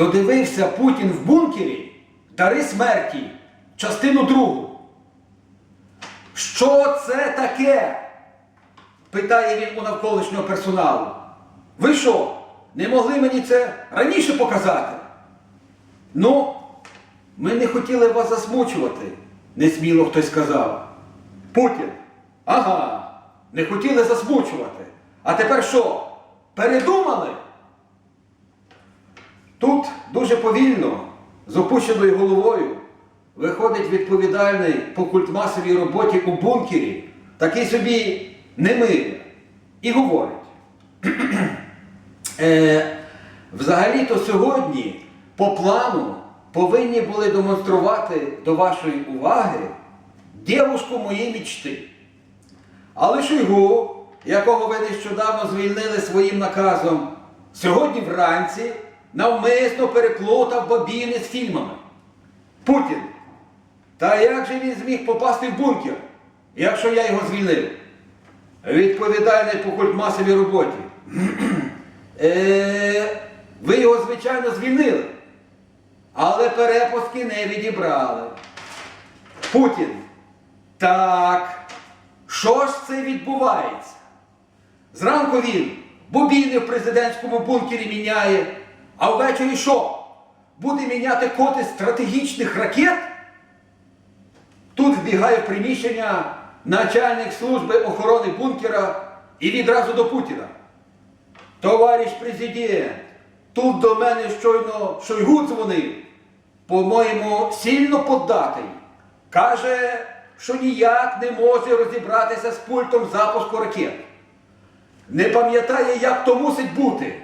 додивився Путін в бункері Дари смерті, частину другу. Що це таке? питає він у навколишнього персоналу. Ви що, не могли мені це раніше показати? Ну, ми не хотіли вас засмучувати, несміло хтось сказав. Путін. Ага, не хотіли засмучувати. А тепер що? Передумали? Тут дуже повільно, з опущеною головою, виходить відповідальний по культмасовій роботі у бункері, такий собі немир, і говорить. Е, взагалі-то сьогодні по плану повинні були демонструвати до вашої уваги дівушку моєї мічти. Але Шойгу, якого ви нещодавно звільнили своїм наказом, сьогодні вранці навмисно переплутав бобіни з фільмами. Путін. Та як же він зміг попасти в бункер, якщо я його звільнив? Відповідальний по культмасовій роботі. Е, ви його, звичайно, звільнили, але перепустки не відібрали. Путін. Так, що ж це відбувається? Зранку він бобіни в президентському бункері міняє, а ввечері що? Буде міняти коти стратегічних ракет? Тут вбігає в приміщення начальник служби охорони бункера і відразу до Путіна. Товариш президент, тут до мене щойно Шойгу дзвонив, по-моєму, сильно поддатий. Каже, що ніяк не може розібратися з пультом запуску ракет. Не пам'ятає, як то мусить бути.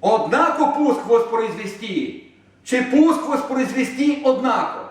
Однако пуск воспроизвести, чи пуск воспроизвести однако.